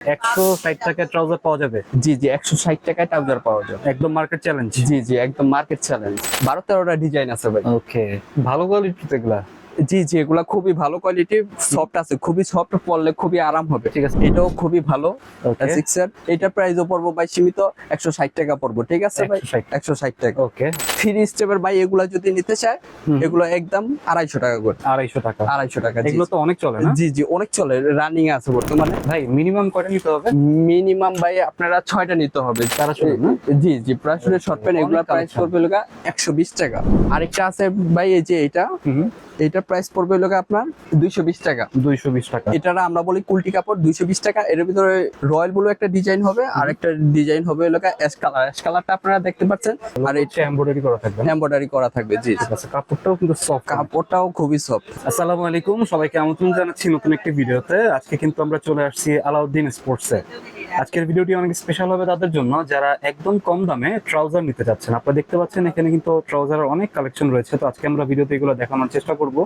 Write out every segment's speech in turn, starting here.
একশো ষাট টাকায় ট্রাউজার পাওয়া যাবে। জি জি একশো ষাট টাকায় ট্রাউজার পাওয়া যাবে। একদম মার্কেট চ্যালেঞ্জ জি জি একদম মার্কেট চ্যালেঞ্জ বারো তেরোটা ডিজাইন আছে ভাই। ওকে ভালো কোয়ালিটি এগুলা। জি জি এগুলা খুবই ভালো কোয়ালিটি সফট আছে। খুবই সফট পরলে খুবই আরাম হবে ঠিক আছে। এটাও খুবই ভালো ওকে সিক্স এর। এটা প্রাইসও পড়ব ভাই সীমিত একশো ষাট টাকা পড়ব ঠিক আছে ভাই? 160 একশো ষাট টাকা। ওকে থ্রি স্টেপের ভাই এগুলা যদি নিতে চায়। এগুলো একদম আড়াইশো টাকা করে। আড়াইশো টাকা। আড়াইশো টাকা এগুলো তো অনেক চলে না? জি জি অনেক চলে। রানিং আছে বর্তমানে। ভাই মিনিমাম কয়টা নিতে হবে? মিনিমাম ভাই আপনারা ছয়টা নিতে হবে। তারা? জি জি প্রাইস শর্ট প্যান্ট এগুলা প্রাইস। পড়বে লোকা একশো বিশ টাকা। আরেকটা আছে ভাই এই যে এটা। এটা প্রাইস পড়বে লোকা আপনার দুইশো বিশ টাকা। দুইশো বিশ টাকা। এটা আমরা বলি কুলটি কাপড় দুইশো বিশ টাকা। এর ভিতরে রয়্যাল ব্লু একটা ডিজাইন হবে আর একটা ডিজাইন হবে লোকা অ্যাশ কালার। অ্যাশ কালারটা আপনারা দেখতে পাচ্ছেন আর এটা এমব্রয়ডারি করা থাকবে? এমব্রয়ডারি করা থাকবে জি। কাপড়টাও কিন্তু সফট কাপড়টাও খুবই সফট আসসালামু আলাইকুম সবাইকে আমন্ত্রণ জানাচ্ছি নতুন একটি ভিডিওতে। আজকে কিন্তু আমরা চলে আসছি আলাউদ্দিন স্পোর্টসে আজকের ভিডিওটি অনেক স্পেশাল হবে তাদের জন্য যারা একদম কম দামে ট্রাউজার নিতে চাচ্ছেন আপনারা দেখতে পাচ্ছেন এখানে কিন্তু ট্রাউজারের অনেক কালেকশন রয়েছে তো আজকে আমরা ভিডিওতে এগুলো দেখানোর চেষ্টা করব।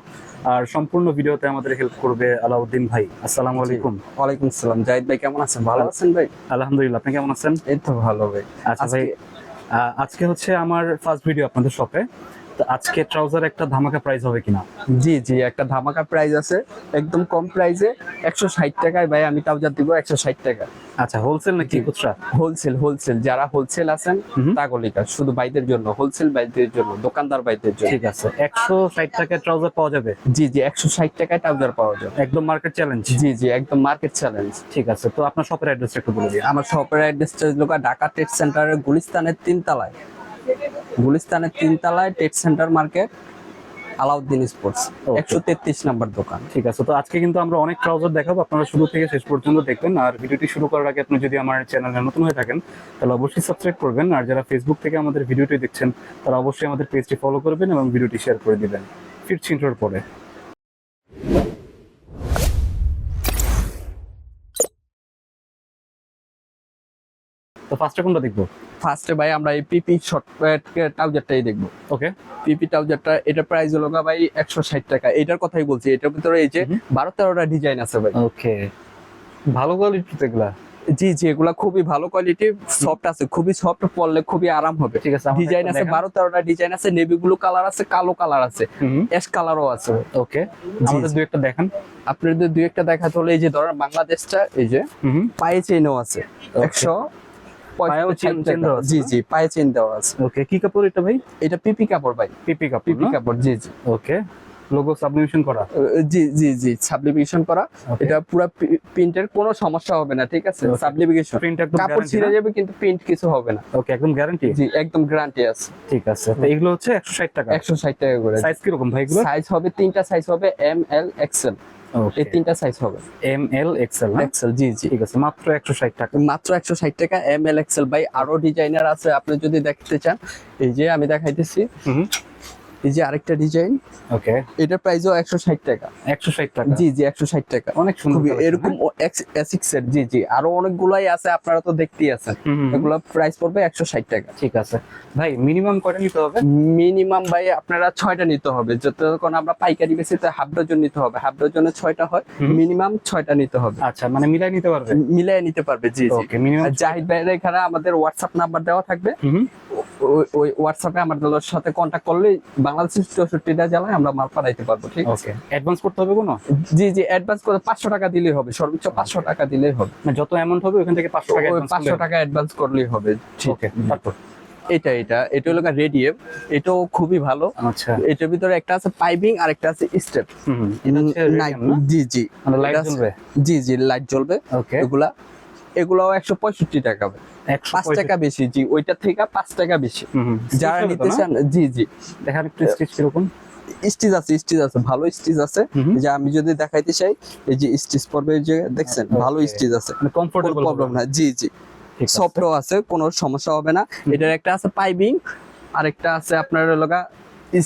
আর সম্পূর্ণ ভিডিওতে আমাদের হেল্প করবে আলাউদ্দিন ভাই। আসসালামু আলাইকুম। ওয়ালাইকুম আসসালাম। জাহিদ ভাই কেমন আছেন? ভালো আছেন ভাই? আলহামদুলিল্লাহ আপনি কেমন আছেন? এই তো ভালো ভাই। আচ্ছা ভাই আহ, আজকে হচ্ছে আমার ফার্স্ট ভিডিও আপনাদের শপে আজকে ট্রাউজার একটা ধামাকা প্রাইস হবে কিনা? জি জি একটা ধামাকা প্রাইস আছে একদম কম প্রাইসে একশো ষাট টাকায় ভাই আমি ট্রাউজার দিব একশো ষাট টাকা আচ্ছা হোলসেল নাকি খুচরা? হোলসেল হোলসেল যারা হোলসেল আছেন। তাগলিকা শুধু বাইদের জন্য হোলসেল বাইদের জন্য দোকানদার বাইদের জন্য। ঠিক আছে একশো ষাট টাকায় ট্রাউজার পাওয়া যাবে? জি জি একশো ষাট টাকায় ট্রাউজার পাওয়া যাবে। একদম মার্কেট চ্যালেঞ্জ জি জি একদম মার্কেট চ্যালেঞ্জ ঠিক আছে তো আপনার শপের অ্যাড্রেসটা একটু বলে দিন। আমার শপের অ্যাড্রেসটা হলো ঢাকা ট্রেড সেন্টারের গুলিস্তানের তিনতলায়। গুলিস্তানের তিনতলায় tech centre market Alauddin sports একশো তেত্রিশ নাম্বার দোকান। ঠিক আছে তো আজকে কিন্তু আমরা অনেক ট্রাউজার দেখাবো আপনারা শুরু থেকে শেষ পর্যন্ত দেখবেন আর ভিডিওটি শুরু করার আগে আপনি যদি আমার চ্যানেলে নতুন হয়ে থাকেন তাহলে অবশ্যই সাবস্ক্রাইব করবেন আর যারা ফেসবুক থেকে আমাদের ভিডিওটি দেখছেন তারা অবশ্যই আমাদের পেজটি ফলো করবেন এবং ভিডিওটি শেয়ার করে দিবেন। ফিরছি পরে। তো ফার্স্টে কোনটা দেখব? ফার্স্টে ভাই আমরা এই পিপি শর্ট ট্রাউজারটাই দেখব। ওকে পিপি ট্রাউজারটা এটা প্রাইস হলো ভাই একশো ষাট টাকা। এটার কথাই বলছি এটার ভিতরে এই যে। বারো তেরোটা ডিজাইন আছে ভাই। ওকে ভালো কোয়ালিটিতে এগুলা? জি জি এগুলা খুবই ভালো কোয়ালিটি সফট আছে খুবই সফট পরলে খুবই আরাম হবে। ঠিক আছে ডিজাইন আছে বারো তেরোটা ডিজাইন আছে নেভি ব্লু কালার আছে কালো কালার আছে। অ্যাশ কালারও আছে। ওকে আমাদের জি। দু একটা দেখান। আপনাদের দুই একটা দেখাতে হলে এই যে ধরেন বাংলাদেশটা এই যে পায়ে চেনও আছে। একশো জি জি পায়ে চেন দেওয়া আছে। ওকে কি কাপড় এটা ভাই? এটা পিপি কাপড় ভাই। পিপি কাপড় পিপি কাপড় জি জি। ওকে লোগো সাবলিমেশন করা? জি জি জি সাবলিমিশন করা। এটা পুরো প্রিন্টের কোনো সমস্যা হবে না ঠিক আছে. সাবলিমিশন প্রিন্ট একদম কাপড় ছিঁড়ে যাবে কিন্তু প্রিন্ট কিছু হবে না। ওকে একদম গ্যারান্টি জি একদম গ্যারান্টি আছে। ঠিক আছে তো এগুলো হচ্ছে 160 টাকা। একশো ষাট টাকা করে। সাইজ কি রকম ভাই এগুলো সাইজ হবে তিনটা সাইজ হবে এম এল এক্সেল এই তিনটা সাইজ হবে। এম এল এক্সেল এক্সেল জি জি। ঠিক আছে মাত্র 160 টাকা। মাত্র একশো ষাট টাকা এম এল এক্সেল ভাই আরও ডিজাইনার আছে আপনি যদি দেখতে চান এই যে আমি দেখাইতেছি। হুম। এই যে আরেকটা ডিজাইন ওকে। এটার প্রাইসও একশো ষাট টাকা। 160 টাকা। জি জি একশো ষাট টাকা। অনেক সুন্দর এরকম এসিক্স এর জি জি। আরও অনেকগুলাই আছে আপনারা তো দেখতেই আছেন। এগুলো প্রাইস পড়বে একশো ষাট টাকা। ঠিক আছে। ভাই মিনিমাম কয়টা নিতে হবে? মিনিমাম ভাই আপনারা ছয়টা নিতে হবে। যতক্ষণ আমরা পাইকারি বেশি তো হাফ ডজন নিতে হবে। হাফ ডজনে ছয়টা হয় মিনিমাম ছয়টা নিতে হবে। আচ্ছা মানে মিলাই নিতে পারবে? মিলাই নিতে পারবে জি জি। ওকে মিনিমাম জাহিদ ভাইয়ের এখানে আমাদের হোয়াটসঅ্যাপ নাম্বার দেওয়া থাকবে। ওই- হোয়াটসঅ্যাপে আমাদের সাথে কন্ট্যাক্ট করলে বাংলাদেশের চৌষট্টিটা জেলায় আমরা মাল পাঠাইতে পারব ঠিক আছে? অ্যাডভান্স করতে হবে কোনো? জি জি অ্যাডভান্স করে পাঁচশো টাকা দিলেই হবে সর্বোচ্চ পাঁচশো টাকা দিলেই হবে। যত অ্যামাউন্ট হবে ওখান থেকে 500 টাকা পাঁচশো টাকা অ্যাডভান্স করলেই হবে ঠিক তারপর? এটা এটা এটা হলো রেডিয়েম এটাও খুবই ভালো। আচ্ছা। এটার ভিতরে একটা আছে পাইপিং আর একটা আছে স্টেপ? জি জি। মানে লাইট এটা জ্বলবে? জি জি লাইট জ্বলবে। ওকে এগুলা এগুলাও একশো পঁয়ষট্টি টাকা পাঁচ টাকা বেশি জি ওইটা থেকে পাঁচ টাকা বেশি। যারা নিতে চান জি জি। একটু স্টিচ কীরকম। স্টিচ আছে স্টিচ আছে ভালো স্টিচ আছে। যে আমি যদি দেখাইতে চাই এই যে স্টিচ পড়বে যে দেখছেন ভালো স্টিচ আছে। মানে কমফোর্টেবল প্রবলেম না জি জি। সফটও আছে। কোনো সমস্যা হবে না। এটার একটা আছে পাইপিং আর একটা আছে আপনার লগা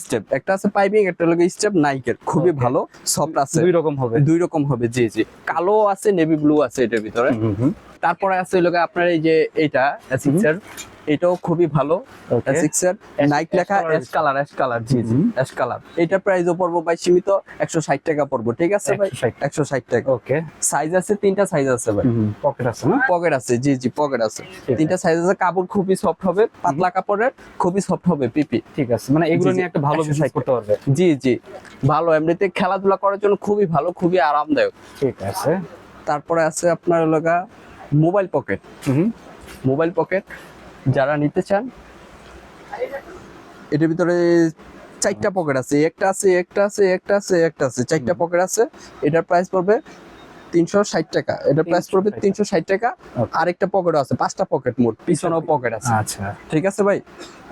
স্টেপ একটা আছে পাইপিং একটা লগা স্টেপ নাইকের খুবই ভালো সফট আছে। দুই রকম হবে। দুই রকম হবে জি জি। কালো আছে নেভি ব্লু আছে এটার ভিতরে। তারপরে আছে গিয়ে আপনার এই যে এইটা সিক্সার এটাও খুবই ভালো. সিক্সার নাইট লেখা অ্যাশ কালার অ্যাশ কালার জি জি। অ্যাশ কালার এটা প্রাইসও পড়ব ভাই সীমিত একশো ষাট টাকা পড়ব ঠিক আছে ভাই? 160 একশো ষাট টাকা। ওকে সাইজ আছে তিনটা সাইজ আছে ভাই। পকেট আছে না? পকেট আছে জি জি পকেট আছে। তিনটা সাইজ আছে কাপড় খুবই সফট হবে পাতলা কাপড়ের খুবই সফট হবে পিপি। ঠিক আছে মানে এগুলো নিয়ে একটা ভালো বিষয় করতে পারবে। জি জি ভালো। এমনিতে খেলাধুলা করার জন্য খুবই ভালো খুবই আরামদায়ক। ঠিক আছে। তারপরে আছে আপনার লগা মোবাইল পকেট। হুম। মোবাইল পকেট যারা নিতে চান এটার ভিতরে চারটা পকেট আছে। একটা আছে একটা আছে একটা আছে একটা আছে চারটা পকেট আছে। এটার প্রাইস পড়বে তিনশো ষাট টাকা। এটার প্রাইস পড়বে তিনশো ষাট টাকা। Okay. আরেকটা পকেট আছে পাঁচটা পকেট মোট পিছনেও পকেট আছে। আচ্ছা। ঠিক আছে ভাই?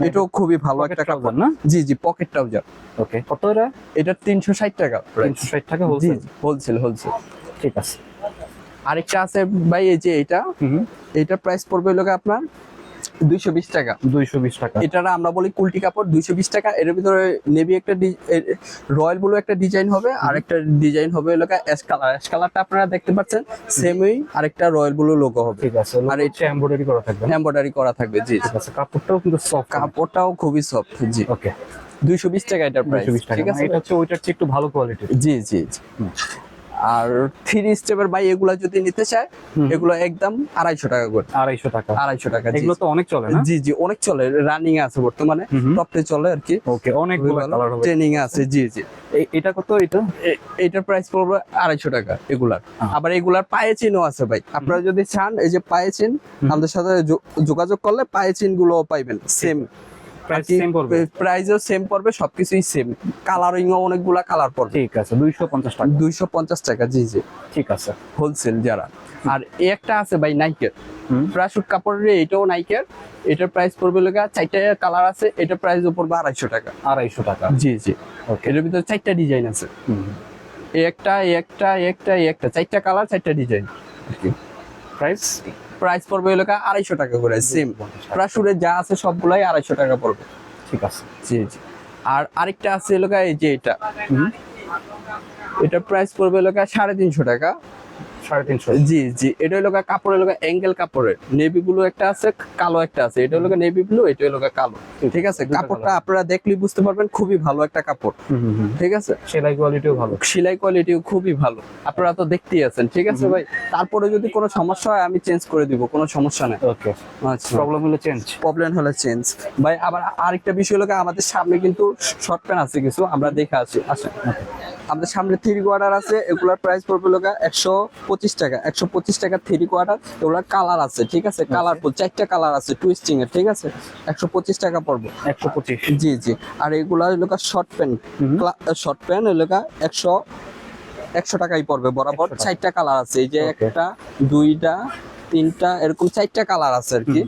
এটাও খুবই ভালো একটা কাপড়। না? জি জি পকেট ট্রাউজার ওকে কত এটা? এটা তিনশো ষাট টাকা। তিনশো ষাট টাকা জি হোলসেল হোলসেল ঠিক আছে। আরেকটা আছে ভাই এই যে এটা। এটার প্রাইস পড়বে লোকে আপনার দুইশো বিশ টাকা। দুইশো বিশ টাকা। এটার আমরা বলি কুলটি কাপড় দুইশো বিশ টাকা। এর ভিতরে নেভি একটা রয়্যাল ব্লু একটা ডিজাইন হবে আর একটা ডিজাইন হবে এলাকা অ্যাশ কালার অ্যাশ কালারটা আপনারা দেখতে পাচ্ছেন সেমই আরেকটা রয়্যাল ব্লু লোগো হবে। ঠিক আছে আর এটা এমব্রয়ডারি করা থাকবে? এমব্রয়ডারি করা থাকবে জি। ঠিক আছে কাপড়টাও কিন্তু সফট কাপড়টাও খুবই সফট জি। ওকে দুইশো বিশ টাকা এটার প্রাইস ঠিক আছে এটা হচ্ছে ওইটার চেয়ে একটু ভালো কোয়ালিটি জি জি। আর থ্রি স্টেপের বাই এগুলা যদি নিতে চায়। এগুলো একদম আড়াইশো টাকা করে। আড়াইশো টাকা। আড়াইশো টাকা এগুলো তো অনেক চলে না? জি জি অনেক চলে। রানিং আছে বর্তমানে হুম। চলে আর কি। ওকে হবে। ট্রেনিং আছে জি জি। এটা কত এটা? এটার প্রাইস পড়বে আড়াইশো টাকা এগুলার। আবার এগুলার পায়ে চিনও আছে ভাই। আপনারা যদি চান এই যে পায়ে চিন আমাদের সাথে যোগাযোগ করলে পায়ে চিনগুলো পাইবেন সেম প্রাইসও সেম পড়বে? সবকিছুই সেম কালারিং অনেকগুলা কালার পড়বে। ঠিক আছে দুইশো পঞ্চাশ টাকা। দুইশো পঞ্চাশ টাকা জি জি। ঠিক আছে। হোলসেল যারা। আর একটা আছে ভাই নাইকের হুম? প্রাশুট কাপড়ের এটাও নাইকের এটার প্রাইস পড়বে লেগা চারটা কালার আছে এটার প্রাইস পড়বে আড়াইশো টাকা। আড়াইশো টাকা। জি জি। ওকে এটার ভিতরে চারটা ডিজাইন আছে। একটা একটা একটা একটা। চারটা কালার চারটা ডিজাইন প্রাইস প্রাইস পড়বে এলাকা আড়াইশো টাকা করে সেম সুরে যা আছে সবগুলাই আড়াইশো টাকা পড়বে। ঠিক আছে। জি জি। আর আরেকটা আছে এলাকা এই যে এটা। এটা এটার প্রাইস পড়বে এলাকা সাড়ে তিনশো টাকা। সাড়ে তিনশো। জি জি এটা হলো কাপড়ের লোকা অ্যাঙ্গেল কাপড়ের। নেভি ব্লু একটা আছে কালো একটা আছে। এটা হলো নেভি ব্লু এটা হলো কালো। ঠিক আছে? কাপড়টা আপনারা দেখলেই বুঝতে পারবেন খুবই ভালো একটা কাপড়। ঠিক আছে? সেলাই কোয়ালিটিও ভালো। সেলাই কোয়ালিটিও খুবই ভালো। আপনারা তো দেখতেই আছেন ঠিক আছে ভাই? তারপরে যদি কোনো সমস্যা হয় আমি চেঞ্জ করে দিব কোনো সমস্যা নেই। ওকে আচ্ছা। প্রবলেম হলে চেঞ্জ প্রবলেম হলে চেঞ্জ ভাই আবার আরেকটা বিষয় হলো আমাদের সামনে কিন্তু শর্ট প্যান্ট আছে কিছু আমরা দেখে আছি আসেন। আমাদের সামনে থ্রি কোয়ার্টার আছে এগুলার প্রাইস পড়বে লোকা একশো পঁচিশ টাকা একশো পঁচিশ টাকা থ্রি কোয়ার্টার এগুলার কালার আছে ঠিক আছে? কালার চারটা কালার আছে টুইস্টিং এর ঠিক আছে? একশো পঁচিশ টাকা পড়বে। একশো পঁচিশ। জি জি। আর এগুলা এলাকা শর্ট প্যান্ট শর্ট প্যান্ট এলাকা একশো একশো টাকাই পড়বে বরাবর 100 চারটা কালার আছে। এই যে একটা দুইটা তিনটা এরকম চারটা কালার আছে আর কি।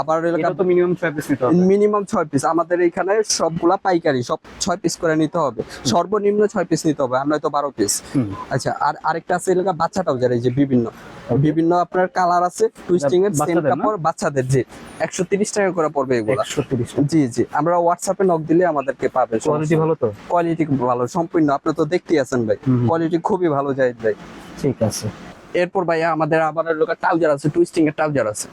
আবার তো মিনিমাম ছয় পিস নিতে হবে। মিনিমাম ছয় পিস আমাদের এখানে সবগুলা পাইকারি সব ছয় পিস করে নিতে হবে। সর্বনিম্ন ছয় পিস নিতে হবে আমরা তো বারো পিস আচ্ছা আর আরেকটা আছে এলাকা বাচ্চা ট্রাউজার এই যে বিভিন্ন বিভিন্ন আপনার কালার আছে টুইস্টিং এর সেম? কাপড় বাচ্চাদের একশো তিরিশ টাকা করে পড়বে এগুলা। জি জি। আমরা হোয়াটসঅ্যাপে নক দিলে আমাদেরকে পাবে কোয়ালিটি ভালো তো? কোয়ালিটি ভালো সম্পূর্ণ। আপনি তো দেখতেই আছেন ভাই। কোয়ালিটি খুবই ভালো যায় ভাই। ঠিক আছে। এরপর ভাই আমাদের আবার লোকাল ট্রাউজার আছে টুইস্টিং এর ট্রাউজার আছে।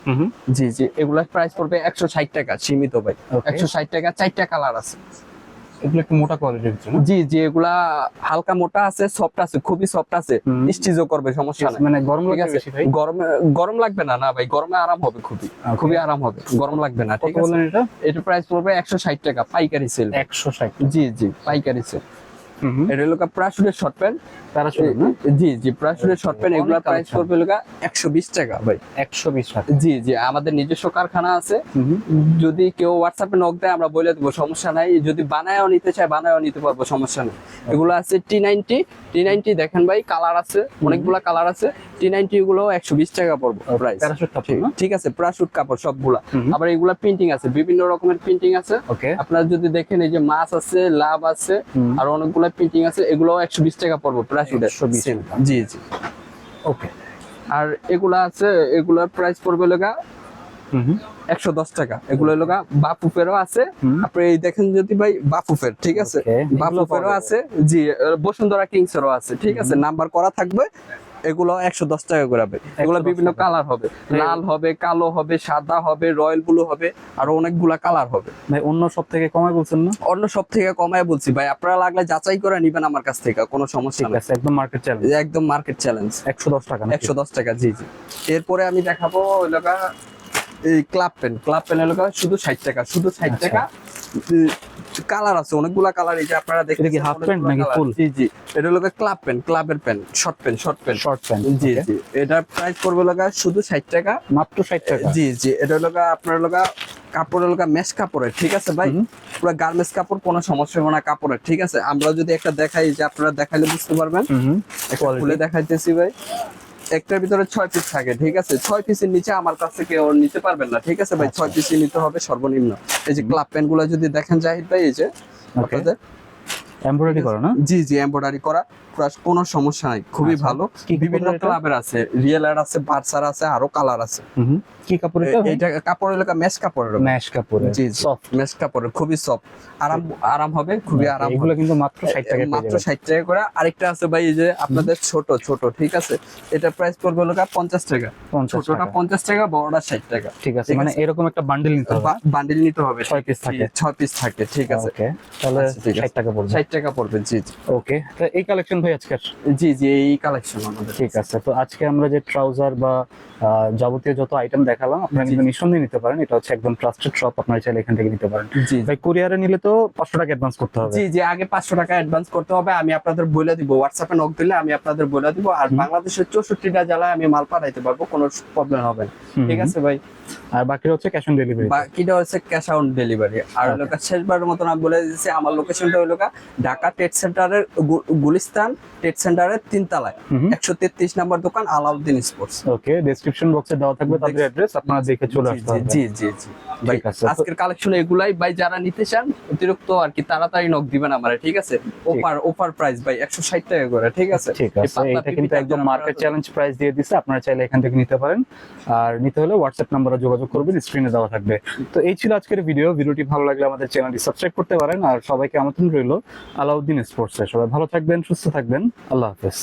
জি জি এগুলার প্রাইস পড়বে একশো ষাট টাকা সীমিত ভাই. একশো ষাট টাকা চারটা কালার আছে। এগুলো একটু মোটা কোয়ালিটির জি জি এগুলা হালকা মোটা আছে সফট আছে খুবই সফট আছে। স্টিচও করবে সমস্যা নাই। মানে গরম ঠিক লাগে বেশি ভাই গরমে গরম লাগবে না না ভাই গরমে আরাম হবে খুবই। খুবই আরাম হবে গরম লাগবে না ঠিক আছে? এটা? এটা প্রাইস পড়বে একশো ষাট টাকা পাইকারি সেল একশো ষাট। জি জি পাইকারি সেল এটা হলো প্রাসুরের শর্ট প্যান্ট জি জি প্রাসুরের শর্ট প্যান্ট অনেক প্রাইস করবে হলো একশো বিশ টাকা ভাই। একশো বিশ টাকা। জি জি আমাদের নিজস্ব কারখানা আছে। যদি কেউ হোয়াটসঅ্যাপে নক দেয় আমরা বলে দেবো সমস্যা নাই। যদি বানায়ও নিতে চায় বানায়ও নিতে পারব সমস্যা নেই। এগুলো আছে টি নাইনটি টি নাইনটি দেখেন ভাই কালার আছে অনেকগুলা কালার আছে। টি নাইনটি গুলো একশো বিশ টাকা পড়ব প্রাইস ঠিক আছে প্রাশুট কাপড় সবগুলা। আবার এগুলা প্রিন্টিং আছে বিভিন্ন রকমের প্রিন্টিং আছে। আপনারা যদি দেখেন এই যে মাছ আছে লাভ আছে আর অনেকগুলা প্রিন্টিং আছে এগুলো একশো বিশ টাকা পড়ব প্রাশুটের 120 Same। টাকা। জি জি। ওকে আর এগুলা আছে এগুলার প্রাইস পড়বে লগা একশো দশ টাকা। এগুলো লগা বাপুফেরও আছে। আপনি এই দেখেন যদি ভাই বাপুফের ঠিক আছে? বাপুফেরও আছে জি বসুন্ধরা কিংসেরও আছে ঠিক আছে? নাম্বার করা থাকবে। এগুলো একশো দশ টাকা করে হবে। এগুলো বিভিন্ন কালার হবে। লাল হবে কালো হবে সাদা হবে রয়্যাল ব্লু হবে আর অনেকগুলা কালার হবে। ভাই অন্য সব থেকে কমায় বলছেন না? অন্য সব থেকে কমায় বলছি। ভাই আপনারা লাগলে যাচাই করে নিবেন আমার কাছ থেকে কোনো সমস্যা নেই। একদম মার্কেট চ্যালেঞ্জ একদম মার্কেট চ্যালেঞ্জ একশো দশ টাকা? একশো দশ টাকা জি জি। এরপরে আমি দেখাবো এলাকা এই ক্লাব পেন। ক্লাব পেন এলাকা শুধু ষাট টাকা শুধু ষাট আচ্ছা। টাকা কালার আছে অনেকগুলা কালার এই যে আপনারা এটা কি half pant নাকি full? জি জি। এটা হলো ক্লাব পেন ক্লাবের pen short pen short pen short pant জি জি। এটা প্রাইস পড়বে লাগা শুধু ষাট টাকা। মাত্র ষাট টাকা। জি জি। এটা হলো আপনার লগা কাপড় হলো মেশ কাপড়ের ঠিক আছে ভাই। পুরো গার্মেন্টস কাপড় কোনো সমস্যা হবে না কাপড়ের ঠিক আছে? আমরা যদি একটা দেখাই যে আপনারা দেখাইলে বুঝতে পারবেন। খুলে দেখাইতেছি ভাই। একটার ভিতরে ছয় পিস থাকে ঠিক আছে? ছয় পিসের নিচে আমার কাছ থেকে ওর নিতে পারবেন না ঠিক আছে ভাই? আচ্ছা। ছয় পিসই নিতে হবে সর্বনিম্ন। এই যে ক্লাব প্যান্টগুলো যদি দেখেন জাহিদ ভাই এই যে আপনাদের। এমব্রয়ডারি করো না? জি জি এমব্রয়ডারি করা। পুরো কোনো সমস্যা নাই খুবই আচ্ছা। ভালো। বিভিন্ন এটা? ক্লাবের আছে রিয়েলার আছে বার্সার আছে আরও কালার আছে। কি কাপড় এটা? এ- এইটা কাপড় এলাকা মেশ কাপড়ের উপর। ম্যাশ কাপড় জি সফট মেশ কাপড়ের খুবই সফট আরাম আরাম হবে খুবই আরাম এগুলো কিন্তু মাত্র ষাট টাকা মাত্র ষাট টাকা করে। আরেকটা আছে ভাই এই যে আপনাদের ছোট ছোট ঠিক আছে? এটা প্রাইস পড়বে হলো পঞ্চাশ টাকা। পঞ্চাশ ছোটটা টাকা। পঞ্চাশ টাকা বড়টা ষাট টাকা। ঠিক আছে মানে এরকম একটা বান্ডেল নিতে হবে। বান্ডিল নিতে হবে। ছয় পিস থাকে। জি, ছয় পিস থাকে ঠিক আছে। তাহলে আচ্ছা, ঠিক আছে। ষাট টাকা পড়বে। টাকা পড়বে জি জি। ওকে তো এই কালেকশন ভাই আজকের? জি জি এই কালেকশন আমাদের ঠিক আছে তো আজকে আমরা যে ট্রাউজার বা যাবতীয় যত আইটেম দেখালাম আপনারা কিন্তু নিঃসন্দেহে নিতে পারেন। এটা হচ্ছে একদম ট্রাস্টেড শপ আপনারা চাইলে এখান থেকে নিতে পারেন। জি ভাই কুরিয়ারে নিলে তো পাঁচশো টাকা অ্যাডভান্স করতে হবে। জি জি আগে পাঁচশো টাকা অ্যাডভান্স করতে হবে। আমি আপনাদের বলে দিব হোয়াটসঅ্যাপে নক দিলে আমি আপনাদের বলে দিব। আর। বাংলাদেশের চৌষট্টিটা জেলায় আমি মাল পাঠাইতে পারব কোনো প্রবলেম হবে না। ঠিক আছে ভাই? আর বাকি হচ্ছে ক্যাশ অন ডেলিভারি বাকিটা হচ্ছে ক্যাশ অন ডেলিভারি আর. লোকা শেষবারের মতন আমি বলে দিচ্ছি আমার লোকেশনটা হলো ঢাকা টেট সেন্টারের গুলিস্তান টেট সেন্টারের তিনতলায়। একশো তেত্রিশ নাম্বার দোকান আলাউদ্দিন স্পোর্টস ওকে ডেসক্রিপশন বক্সে দেওয়া থাকবে তাদের অ্যাড্রেস আপনারা দেখে চলে আসতে জি, হবে জি জি জি। ঠিক আছে, আজকের কালেকশন এগুলাই ভাই যারা নিতে চান অতিরিক্ত আর কি তাড়াতাড়ি নক দিবেন আমারে ঠিক আছে? অফার অফার প্রাইস ভাই একশো ষাট টাকা করে ঠিক আছে? ঠিক আছে এটা কিন্তু একদম মার্কেট চ্যালেঞ্জ প্রাইস দিয়ে দিচ্ছে আপনারা চাইলে এখান থেকে নিতে পারেন। আর নিতে হলে হোয়াটসঅ্যাপ নাম্বারে যোগাযোগ করবেন স্ক্রিনে দেওয়া থাকবে। তো এই ছিল আজকের ভিডিও ভিডিওটি ভালো লাগলে আমাদের চ্যানেলটি সাবস্ক্রাইব করতে পারেন। আর সবাইকে আমন্ত্রণ রইল আলাউদ্দিন স্পোর্টসে সবাই ভালো থাকবেন সুস্থ থাকবেন আল্লাহ হাফেজ।